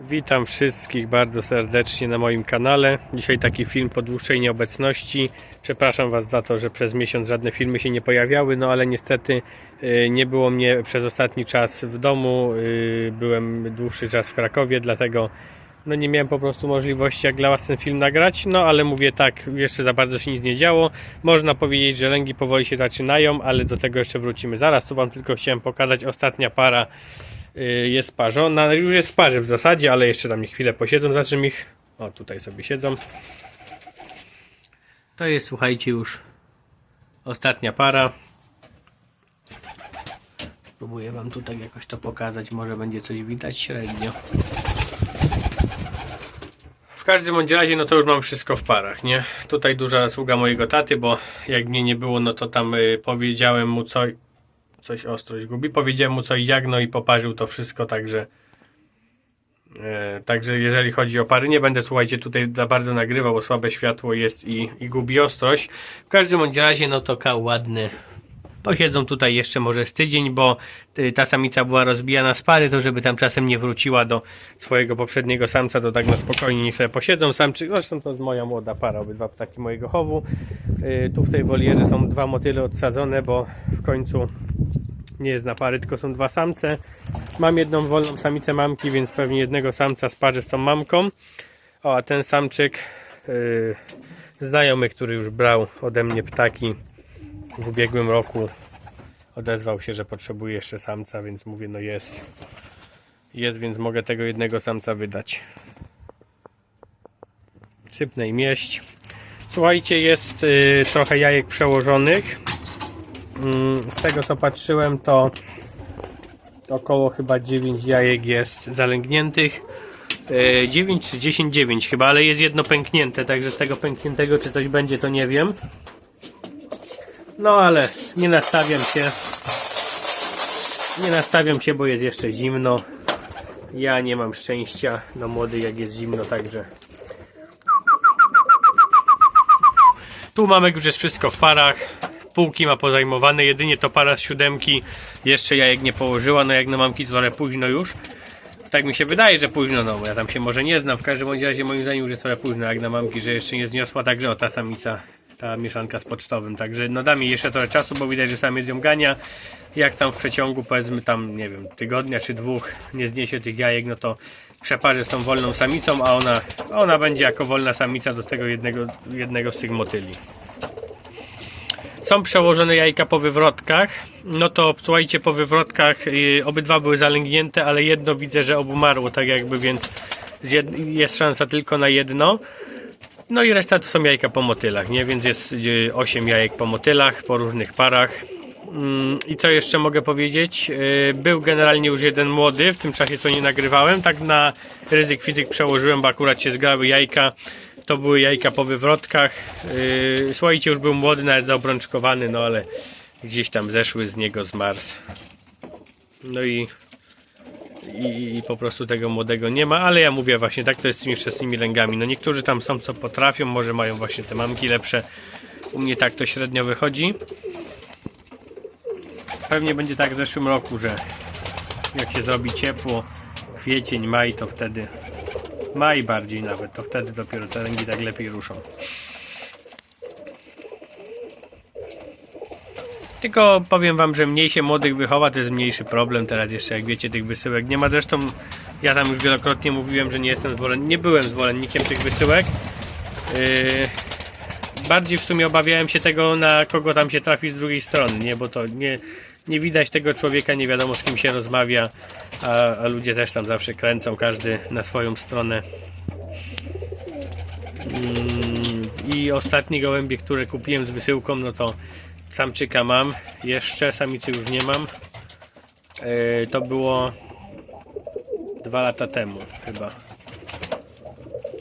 Witam wszystkich bardzo serdecznie na moim kanale. Dzisiaj taki film po dłuższej nieobecności. Przepraszam Was za to, że przez miesiąc żadne filmy się nie pojawiały, no ale niestety y, nie było mnie przez ostatni czas w domu. y, Byłem dłuższy czas w Krakowie, dlatego no nie miałem po prostu możliwości jak dla Was ten film nagrać. No ale mówię tak, jeszcze za bardzo się nic nie działo. Można powiedzieć, że lęgi powoli się zaczynają, ale do tego jeszcze wrócimy zaraz. Tu Wam tylko chciałem pokazać ostatnia para jest parzona. Już jest w parze w zasadzie, ale jeszcze tam chwilę posiedzą. Zobaczymy ich. O, tutaj sobie siedzą. To jest, słuchajcie, już ostatnia para. Spróbuję Wam tutaj jakoś to pokazać. Może będzie coś widać średnio. W każdym bądź razie, no to już mam wszystko w parach, nie? Tutaj duża zasługa mojego taty, bo jak mnie nie było, no to tam y, powiedziałem mu co, coś ostrość gubi. Powiedziałem mu co i jak, no i poparzył to wszystko, także e, także jeżeli chodzi o pary, nie będę słuchajcie tutaj za bardzo nagrywał, bo słabe światło jest i, i gubi ostrość. W każdym bądź razie, no to kał ładny. Posiedzą tutaj jeszcze może z tydzień, bo y, ta samica była rozbijana z pary, to żeby tam czasem nie wróciła do swojego poprzedniego samca, to tak na spokojnie niech sobie posiedzą. Samczyk, zresztą to jest moja młoda para, obydwa ptaki mojego chowu. Y, Tu w tej wolierze są dwa motyle odsadzone, bo w końcu nie jest na pary, tylko są dwa samce. Mam jedną wolną samicę mamki, więc pewnie jednego samca sparzę z tą mamką. O, a ten samczyk yy, znajomy, który już brał ode mnie ptaki w ubiegłym roku odezwał się, że potrzebuje jeszcze samca, więc mówię, no jest. Jest, więc mogę tego jednego samca wydać. Sypnę i mieść. Słuchajcie, jest yy, trochę jajek przełożonych. Mm, Z tego co patrzyłem, to około chyba 9 jajek jest zalęgniętych. Yy, 9 czy 10, 9 chyba, ale jest jedno pęknięte, także z tego pękniętego czy coś będzie, to nie wiem. No ale nie nastawiam się. Nie nastawiam się, bo jest jeszcze zimno. Ja nie mam szczęścia do młody jak jest zimno, także Tu mamy już jest wszystko w parach. Półki ma pozajmowane, jedynie to para z siódemki jeszcze jajek nie położyła, no jak na mamki to trochę późno już. Tak mi się wydaje, że późno, no bo ja tam się może nie znam, w każdym razie moim zdaniem już jest trochę późno jak na mamki, że jeszcze nie zniosła, także o ta samica, ta mieszanka z pocztowym, także no da mi jeszcze trochę czasu, bo widać, że samiec ją gania. Jak tam w przeciągu powiedzmy tam, nie wiem, tygodnia czy dwóch nie zniesie tych jajek, no to przeparzę z tą wolną samicą, a ona, ona będzie jako wolna samica do tego jednego, jednego z tych motyli są przełożone jajka po wywrotkach. No to słuchajcie, po wywrotkach yy, obydwa były zalęgnięte, ale jedno widzę, że obumarło, tak jakby, więc jest szansa tylko na jedno. No i reszta to są jajka po motylach, nie? Więc jest yy, 8 jajek po motylach, po różnych parach. Mm, I co jeszcze mogę powiedzieć? Yy, Był generalnie już jeden młody, w tym czasie co nie nagrywałem. Tak na ryzyk fizyk przełożyłem, bo akurat się zgrały jajka. To były jajka po wywrotkach. Yy, Słuchajcie, już był młody, nawet zaobrączkowany, no ale gdzieś tam zeszły z niego z Mars. No i, i, po prostu tego młodego nie ma, ale ja mówię właśnie, tak to jest z tymi wszystkimi lęgami. No niektórzy tam są, co potrafią, może mają właśnie te mamki lepsze. U mnie tak to średnio wychodzi. Pewnie będzie tak w zeszłym roku, że jak się zrobi ciepło, kwiecień, maj, to wtedy maj bardziej nawet, to wtedy dopiero te ręki tak lepiej ruszą. Tylko powiem wam, że mniej się młodych wychowa, to jest mniejszy problem. Teraz jeszcze jak wiecie tych wysyłek nie ma. Zresztą ja tam już wielokrotnie mówiłem, że nie jestem zwolen... nie byłem zwolennikiem tych wysyłek. Yy, bardziej w sumie obawiałem się tego, na kogo tam się trafi z drugiej strony, nie? Bo to nie, nie widać tego człowieka, nie wiadomo z kim się rozmawia, a, a ludzie też tam zawsze kręcą, każdy na swoją stronę. Mm, I ostatnie gołębie, które kupiłem z wysyłką, no to samczyka mam, jeszcze samicy już nie mam. Yy, to było dwa lata temu chyba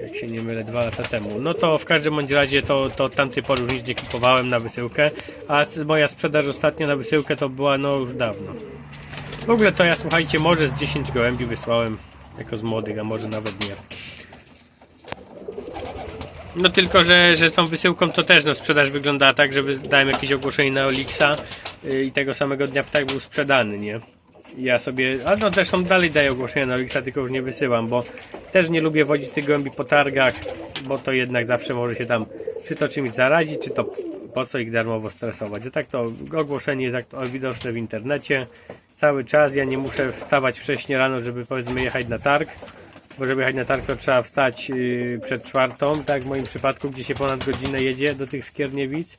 jak się nie mylę, dwa lata temu. No to w każdym bądź razie to, to tamtej pory już nic nie kupowałem na wysyłkę, a moja sprzedaż ostatnio na wysyłkę to była no już dawno. W ogóle to ja słuchajcie, może z 10 gołębi wysłałem jako z młodych, a może nawet nie. No tylko, że, że są wysyłką to też no sprzedaż wyglądała tak, że dałem jakieś ogłoszenie na Olixa yy, i tego samego dnia ptak był sprzedany, nie? Ja sobie, a no zresztą dalej daję ogłoszenia na Wixa, tylko już nie wysyłam, bo też nie lubię wodzić tych gołębi po targach, bo to jednak zawsze może się tam czy to czymś zarazić, czy to po co ich darmowo stresować. A tak to ogłoszenie jest widoczne w internecie cały czas. Ja nie muszę wstawać wcześniej rano, żeby powiedzmy jechać na targ, bo żeby jechać na targ to trzeba wstać yy, przed czwartą, tak w moim przypadku, gdzie się ponad godzinę jedzie do tych Skierniewic.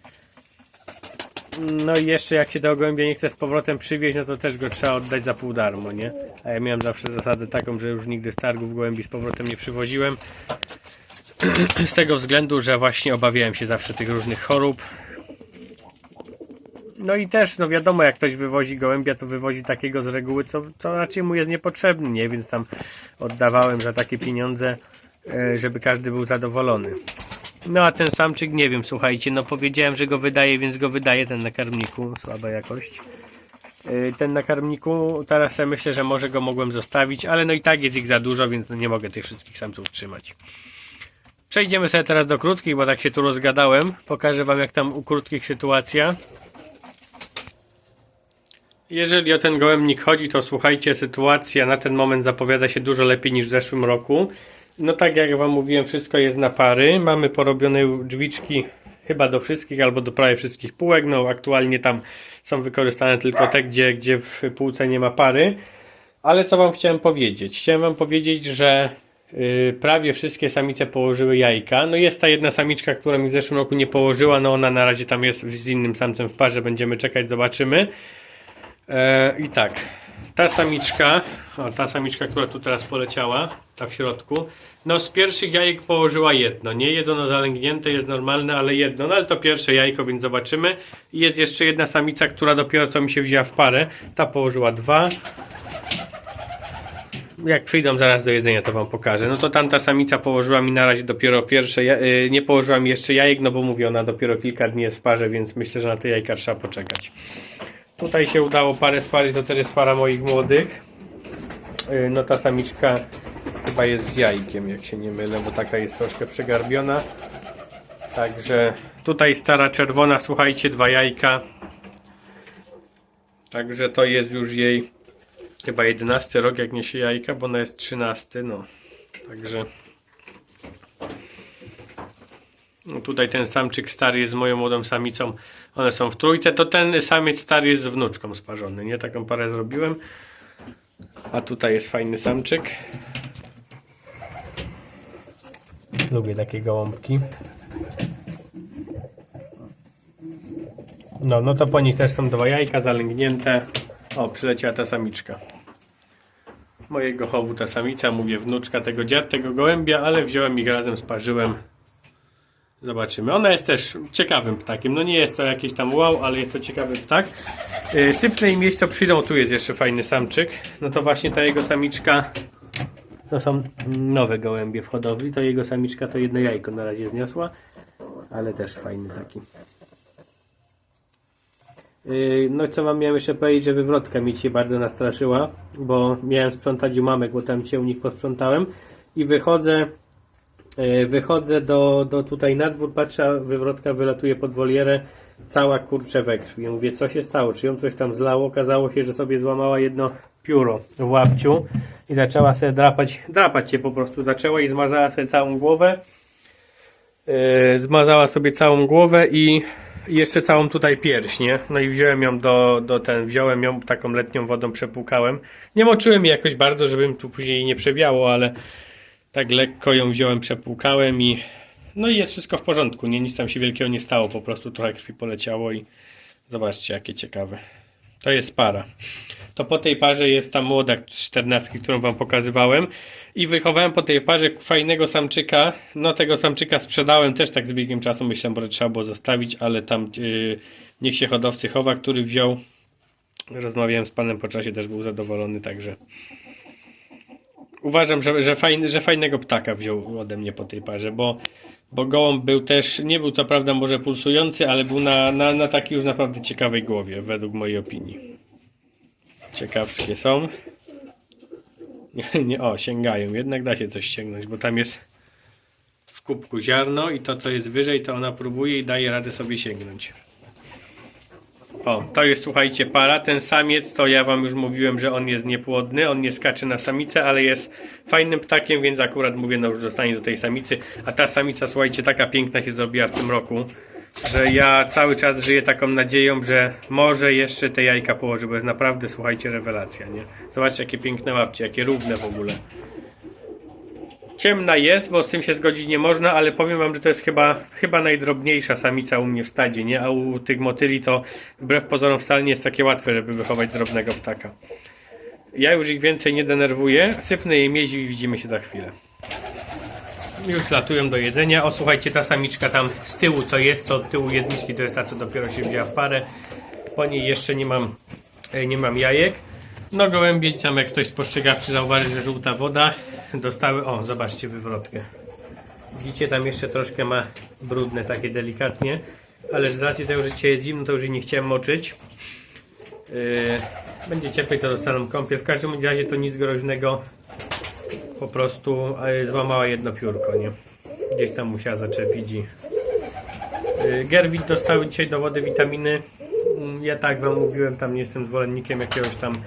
No i jeszcze jak się tego gołębia nie chce z powrotem przywieźć, no to też go trzeba oddać za pół darmo, nie? A ja miałem zawsze zasadę taką, że już nigdy z targów gołębi z powrotem nie przywoziłem. Z tego względu, że właśnie obawiałem się zawsze tych różnych chorób. No i też, no wiadomo, jak ktoś wywozi gołębia, to wywozi takiego z reguły, co, co raczej mu jest niepotrzebny, nie? Więc tam oddawałem za takie pieniądze, e, żeby każdy był zadowolony. No a ten samczyk, nie wiem, słuchajcie, no powiedziałem, że go wydaje, więc go wydaje ten na karmniku, słaba jakość. Yy, Ten na karmniku, teraz sobie myślę, że może go mogłem zostawić, ale no i tak jest ich za dużo, więc no nie mogę tych wszystkich samców trzymać. Przejdziemy sobie teraz do krótkich, bo tak się tu rozgadałem. Pokażę wam jak tam u krótkich sytuacja. Jeżeli o ten gołębnik chodzi, to słuchajcie, sytuacja na ten moment zapowiada się dużo lepiej niż w zeszłym roku. No tak jak wam mówiłem, wszystko jest na pary. Mamy porobione drzwiczki chyba do wszystkich albo do prawie wszystkich półek. No aktualnie tam są wykorzystane tylko te, gdzie, gdzie w półce nie ma pary. Ale co wam chciałem powiedzieć? Chciałem wam powiedzieć, że yy, prawie wszystkie samice położyły jajka. No jest ta jedna samiczka, która mi w zeszłym roku nie położyła. No ona na razie tam jest z innym samcem w parze. Będziemy czekać, zobaczymy. E, I tak, ta samiczka, o, ta samiczka, która tu teraz poleciała, ta w środku, no z pierwszych jajek położyła jedno. Nie jest ono zalęgnięte, jest normalne, ale jedno. No ale to pierwsze jajko, więc zobaczymy. I jest jeszcze jedna samica, która dopiero co mi się wzięła w parę. Ta położyła dwa. Jak przyjdą zaraz do jedzenia, to wam pokażę. No to tamta samica położyła mi na razie dopiero pierwsze, ja- y, nie położyła mi jeszcze jajek, no bo mówię, ona dopiero kilka dni jest w parze, więc myślę, że na te jajka trzeba poczekać. Tutaj się udało parę spalić, to też jest para moich młodych. Yy, No ta samiczka chyba jest z jajkiem, jak się nie mylę, bo taka jest troszkę przegarbiona. Także tutaj stara czerwona, słuchajcie, dwa jajka. Także to jest już jej chyba 11 rok, jak niesie jajka, bo ona jest 13, no. Także no tutaj ten samczyk stary jest moją młodą samicą. One są w trójce. To ten samiec stary jest z wnuczką sparzony. Nie taką parę zrobiłem. A tutaj jest fajny samczyk. Lubię takie gołąbki. No, no to po nich też są dwa jajka zalęgnięte. O, przyleciała ta samiczka. Mojego chowu ta samica, mówię wnuczka tego dziad, tego gołębia, ale wziąłem ich razem, sparzyłem. Zobaczymy. Ona jest też ciekawym ptakiem. No nie jest to jakieś tam wow, ale jest to ciekawy ptak. Yy, sypnę im jeść, to przyjdą. Tu jest jeszcze fajny samczyk. No to właśnie ta jego samiczka. To są nowe gołębie w hodowli. To jego samiczka to jedno jajko na razie zniosła. Ale też fajny taki. Yy, No co wam miałem jeszcze powiedzieć, że wywrotka mi się bardzo nastraszyła, bo miałem sprzątać u mamek, bo tam cię u nich posprzątałem i wychodzę Wychodzę do, do tutaj na dwór, patrzę, wywrotka wylatuje pod wolierę, cała kurcze we krwi. Mówię, co się stało? Czy ją coś tam zlało? Okazało się, że sobie złamała jedno pióro w łapciu i zaczęła sobie drapać, drapać się po prostu zaczęła i zmazała sobie całą głowę. Yy, zmazała sobie całą głowę i jeszcze całą tutaj pierś, nie? No i wziąłem ją do, do ten, wziąłem ją taką letnią wodą, przepłukałem. Nie moczyłem jej jakoś bardzo, żeby mi tu później nie przewiało, ale tak lekko ją wziąłem, przepłukałem i no i jest wszystko w porządku, nie, nic tam się wielkiego nie stało, po prostu trochę krwi poleciało i zobaczcie jakie ciekawe. To jest para. To po tej parze jest ta młoda 14, którą wam pokazywałem i wychowałem po tej parze fajnego samczyka. No tego samczyka sprzedałem też tak z biegiem czasu, myślałem, że trzeba było zostawić, ale tam yy, niech się hodowcy chowa, który wziął. Rozmawiałem z panem po czasie, też był zadowolony, także uważam, że, że, fajny, że fajnego ptaka wziął ode mnie po tej parze, bo, bo gołąb był też, nie był co prawda może pulsujący, ale był na, na, na takiej już naprawdę ciekawej głowie, według mojej opinii. Ciekawskie są. Nie, o, sięgają, jednak da się coś sięgnąć, bo tam jest w kubku ziarno i to co jest wyżej, to ona próbuje i daje radę sobie sięgnąć. O, to jest, słuchajcie, para. Ten samiec, to ja wam już mówiłem, że on jest niepłodny, on nie skacze na samicę, ale jest fajnym ptakiem, więc akurat mówię, no już dostanie do tej samicy. A ta samica, słuchajcie, taka piękna się zrobiła w tym roku, że ja cały czas żyję taką nadzieją, że może jeszcze te jajka położy, bo jest naprawdę, słuchajcie, rewelacja, nie? Zobaczcie, jakie piękne łapcie, jakie równe w ogóle. Ciemna jest, bo z tym się zgodzić nie można, ale powiem wam, że to jest chyba, chyba najdrobniejsza samica u mnie w stadzie, nie? A u tych motyli to wbrew pozorom wcale nie jest takie łatwe, żeby wychować drobnego ptaka. Ja już ich więcej nie denerwuję, sypnę jej miezi i widzimy się za chwilę. Już latują do jedzenia. O, słuchajcie, ta samiczka tam z tyłu co jest, co od tyłu jest miski, to jest ta, co dopiero się wzięła w parę. Po niej jeszcze nie mam, e, nie mam jajek. No gołębie tam jak ktoś spostrzegawczy zauważy, że żółta woda dostały, o zobaczcie wywrotkę. Widzicie tam jeszcze troszkę ma brudne takie delikatnie, ale z racji tego, że dzisiaj jest zimno to już jej nie chciałem moczyć. Yy, będzie cieplej to dostaną kąpiel. W każdym razie to nic groźnego. Po prostu e, złamała jedno piórko, nie? Gdzieś tam musiała zaczepić i Y, Gerwit dostały dzisiaj do wody witaminy. Mm, Ja tak wam mówiłem, tam nie jestem zwolennikiem jakiegoś tam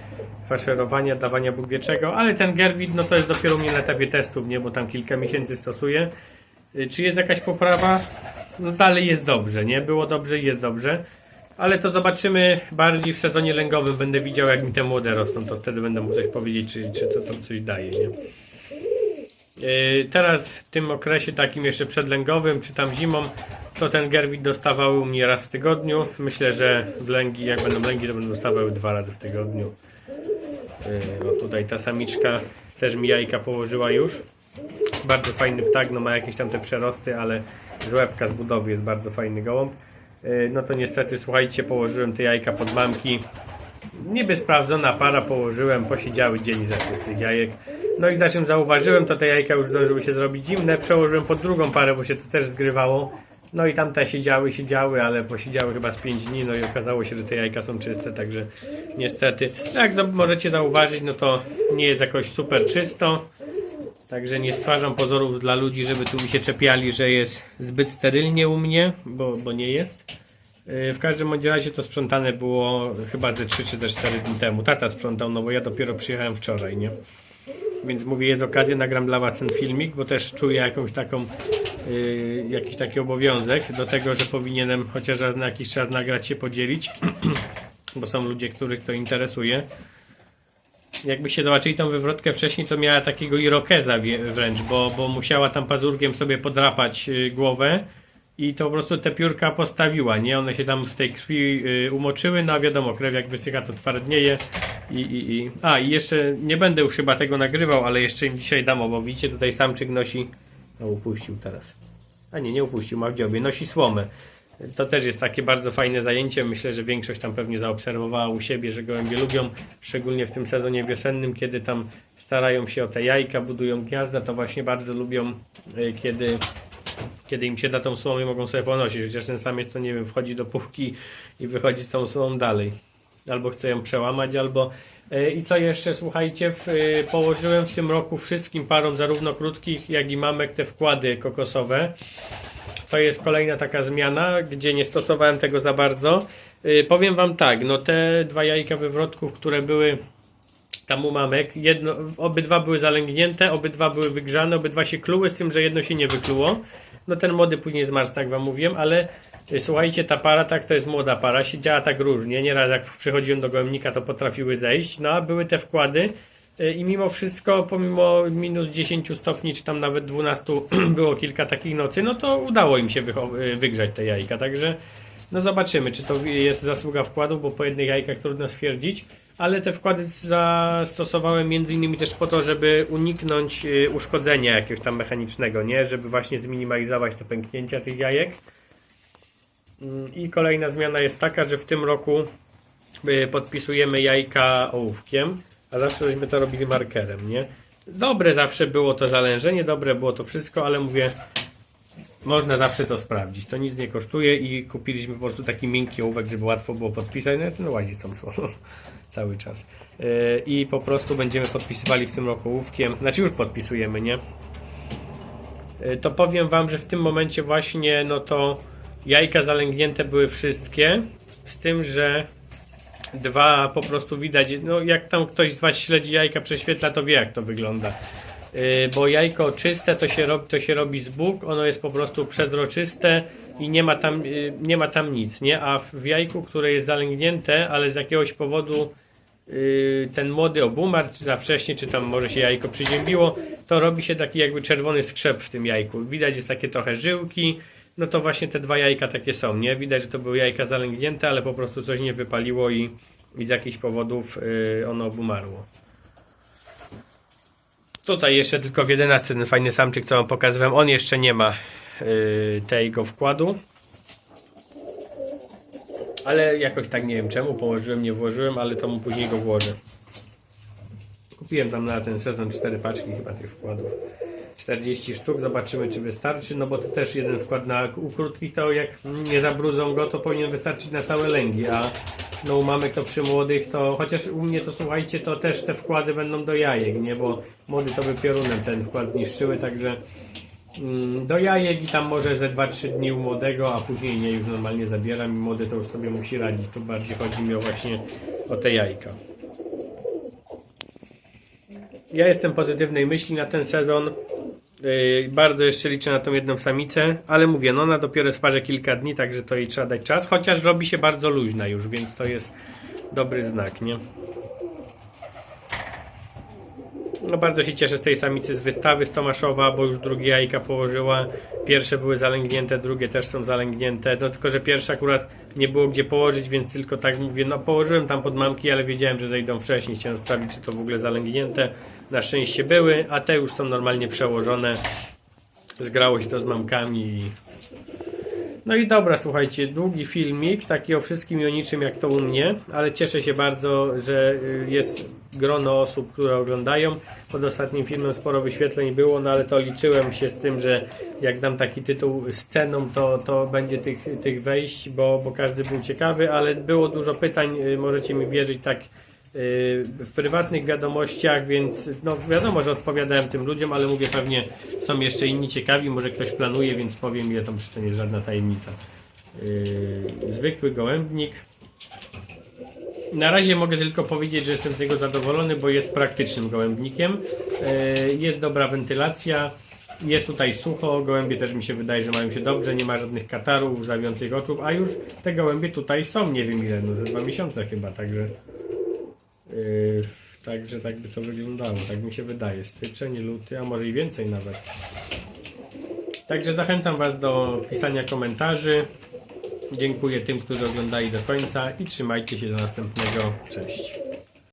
faszerowania, dawania Bóg wie czego, ale ten Gerwit, no to jest dopiero mnie na etapie testów, nie, bo tam kilka miesięcy stosuję. Y, Czy jest jakaś poprawa? No dalej jest dobrze, nie? Było dobrze i jest dobrze. Ale to zobaczymy bardziej w sezonie lęgowym. Będę widział, jak mi te młode rosną, to wtedy będę mógł coś powiedzieć, czy, czy to tam coś daje, nie? Yy, Teraz w tym okresie takim jeszcze przedlęgowym, czy tam zimą, to ten gerwit dostawał u mnie raz w tygodniu. Myślę, że w lęgi, jak będą lęgi, to będą dostawały dwa razy w tygodniu. Yy, No tutaj ta samiczka też mi jajka położyła już. Bardzo fajny ptak, no ma jakieś tam te przerosty, ale z łebka z budowy jest bardzo fajny gołąb. Yy, No to niestety, słuchajcie, położyłem te jajka pod mamki. Niby sprawdzona para położyłem, posiedziały dzień zeszły z tych jajek. No i za czym zauważyłem, to te jajka już zdążyły się zrobić zimne. Przełożyłem pod drugą parę, bo się to też zgrywało. No i tamte siedziały, siedziały, ale posiedziały chyba z 5 dni, no i okazało się, że te jajka są czyste, także niestety. Jak za- możecie zauważyć, no to nie jest jakoś super czysto. Także nie stwarzam pozorów dla ludzi, żeby tu mi się czepiali, że jest zbyt sterylnie u mnie, bo, bo nie jest. Yy, W każdym razie to sprzątane było chyba ze 3 czy też 4 dni temu. Tata sprzątał, no bo ja dopiero przyjechałem wczoraj, nie? Więc mówię, jest okazja, nagram dla Was ten filmik, bo też czuję jakąś taką, yy, jakiś taki obowiązek do tego, że powinienem chociaż raz na jakiś czas nagrać się, podzielić, bo są ludzie, których to interesuje. Jakbyście zobaczyli tą wywrotkę wcześniej, to miała takiego irokeza wręcz, bo, bo musiała tam pazurkiem sobie podrapać yy, głowę i to po prostu te piórka postawiła, nie? One się tam w tej krwi y, umoczyły, no a wiadomo, krew jak wysycha to twardnieje i, i, i... A, i jeszcze nie będę już chyba tego nagrywał, ale jeszcze im dzisiaj dam, bo widzicie, tutaj samczyk nosi... No upuścił teraz. A nie, nie upuścił, ma w dziobie, nosi słomę. To też jest takie bardzo fajne zajęcie. Myślę, że większość tam pewnie zaobserwowała u siebie, że gołębie lubią, szczególnie w tym sezonie wiosennym, kiedy tam starają się o te jajka, budują gniazda, to właśnie bardzo lubią, y, kiedy kiedy im się da tą słomę, mogą sobie ponosić. Chociaż ten samiec to nie wiem, wchodzi do puchki i wychodzi z tą słomą dalej. Albo chce ją przełamać, albo. E, I co jeszcze, słuchajcie, e, położyłem w tym roku wszystkim parom, zarówno krótkich, jak i mamek, te wkłady kokosowe. To jest kolejna taka zmiana, gdzie nie stosowałem tego za bardzo. E, Powiem Wam tak, no te dwa jajka wywrotków, które były tam u mamek, jedno, obydwa były zalęgnięte, obydwa były wygrzane, obydwa się kluły, z tym, że jedno się nie wykluło. No ten młody później zmarł, tak wam mówiłem, ale y, słuchajcie, ta para, tak to jest młoda para, siedziała tak różnie, nieraz jak przychodziłem do gołębnika, to potrafiły zejść, no a były te wkłady y, i mimo wszystko, pomimo minus 10 stopni, czy tam nawet 12 było kilka takich nocy, no to udało im się y, wygrzać te jajka, także no zobaczymy, czy to jest zasługa wkładów, bo po jednych jajkach trudno stwierdzić, ale te wkłady zastosowałem między innymi też po to, żeby uniknąć y, uszkodzenia jakiegoś tam mechanicznego, nie? Żeby właśnie zminimalizować te pęknięcia tych jajek. Mm, I kolejna zmiana jest taka, że w tym roku y, podpisujemy jajka ołówkiem, a zawsze żeśmy to robili markerem, nie? Dobre zawsze było to zalężenie, dobre było to wszystko, ale mówię, można zawsze to sprawdzić. To nic nie kosztuje i kupiliśmy po prostu taki miękki ołówek, żeby łatwo było podpisać. No ten łazi tą słowo cały czas. Yy, I po prostu będziemy podpisywali w tym roku ołówkiem. Znaczy już podpisujemy, nie? Yy, To powiem Wam, że w tym momencie właśnie no to jajka zalęgnięte były wszystkie. z tym, że dwa po prostu widać, no jak tam ktoś z Was śledzi jajka, prześwietla, to wie jak to wygląda. Yy, bo jajko czyste to się, robi, to się robi z bóg, ono jest po prostu przezroczyste i nie ma tam, yy, nie ma tam nic, nie? A w jajku, które jest zalęgnięte, ale z jakiegoś powodu yy, ten młody obumarł, czy za wcześnie, czy tam może się jajko przyziębiło, to robi się taki jakby czerwony skrzep w tym jajku. Widać jest takie trochę żyłki, no to właśnie te dwa jajka takie są, nie? Widać, że to były jajka zalęgnięte, ale po prostu coś nie wypaliło i, i z jakichś powodów yy, ono obumarło. Tutaj jeszcze tylko w 11 ten fajny samczyk, co wam pokazywałem, on jeszcze nie ma tego wkładu. Ale jakoś tak nie wiem czemu, położyłem, nie włożyłem, ale to mu później go włożę. Kupiłem tam na ten sezon 4 paczki chyba tych wkładów. 40 sztuk, zobaczymy czy wystarczy, no bo to też jeden wkład na u krótkich to jak nie zabrudzą go, to powinien wystarczyć na całe lęgi, a no u mamy to przy młodych to, chociaż u mnie to słuchajcie, to też te wkłady będą do jajek, nie, bo młody to by piorunem ten wkład niszczyły, także do jajek i tam może ze 2-3 dni u młodego, a później nie, już normalnie zabieram i młody to już sobie musi radzić, tu bardziej chodzi mi o właśnie o te jajka. Ja jestem pozytywnej myśli na ten sezon. Yy, bardzo jeszcze liczę na tą jedną samicę, ale mówię, no ona dopiero sparze kilka dni, także to jej trzeba dać czas, chociaż robi się bardzo luźna już, więc to jest dobry znak, nie? No bardzo się cieszę z tej samicy z wystawy z Tomaszowa, bo już drugie jajka położyła. Pierwsze były zalęgnięte, drugie też są zalęgnięte. No tylko, że pierwsze akurat nie było gdzie położyć, więc tylko tak mówię, no położyłem tam pod mamki, ale wiedziałem, że zejdą wcześniej. Chciałem sprawdzić, czy to w ogóle zalęgnięte. Na szczęście były, a te już są normalnie przełożone. Zgrało się to z mamkami i no i dobra, słuchajcie, długi filmik, taki o wszystkim i o niczym jak to u mnie, ale cieszę się bardzo, że y, jest grono osób, które oglądają. Pod ostatnim filmem sporo wyświetleń było, no ale to liczyłem się z tym, że jak dam taki tytuł z ceną, to, to będzie tych, tych wejść, bo, bo każdy był ciekawy, ale było dużo pytań, y, możecie mi wierzyć, tak w prywatnych wiadomościach, więc no wiadomo, że odpowiadałem tym ludziom, ale mówię pewnie są jeszcze inni ciekawi, może ktoś planuje, więc powiem ile to przecież to nie jest żadna tajemnica. Yy, zwykły gołębnik. Na razie mogę tylko powiedzieć, że jestem z niego zadowolony, bo jest praktycznym gołębnikiem. Yy, jest dobra wentylacja. Jest tutaj sucho, gołębie też mi się wydaje, że mają się dobrze, nie ma żadnych katarów, zawiących oczów, a już te gołębie tutaj są, nie wiem ile, no ze dwa miesiące chyba, także także tak by to wyglądało, tak mi się wydaje. Styczeń, luty, a może i więcej nawet. Także zachęcam Was do pisania komentarzy. Dziękuję tym, którzy oglądali do końca i trzymajcie się do następnego. Cześć.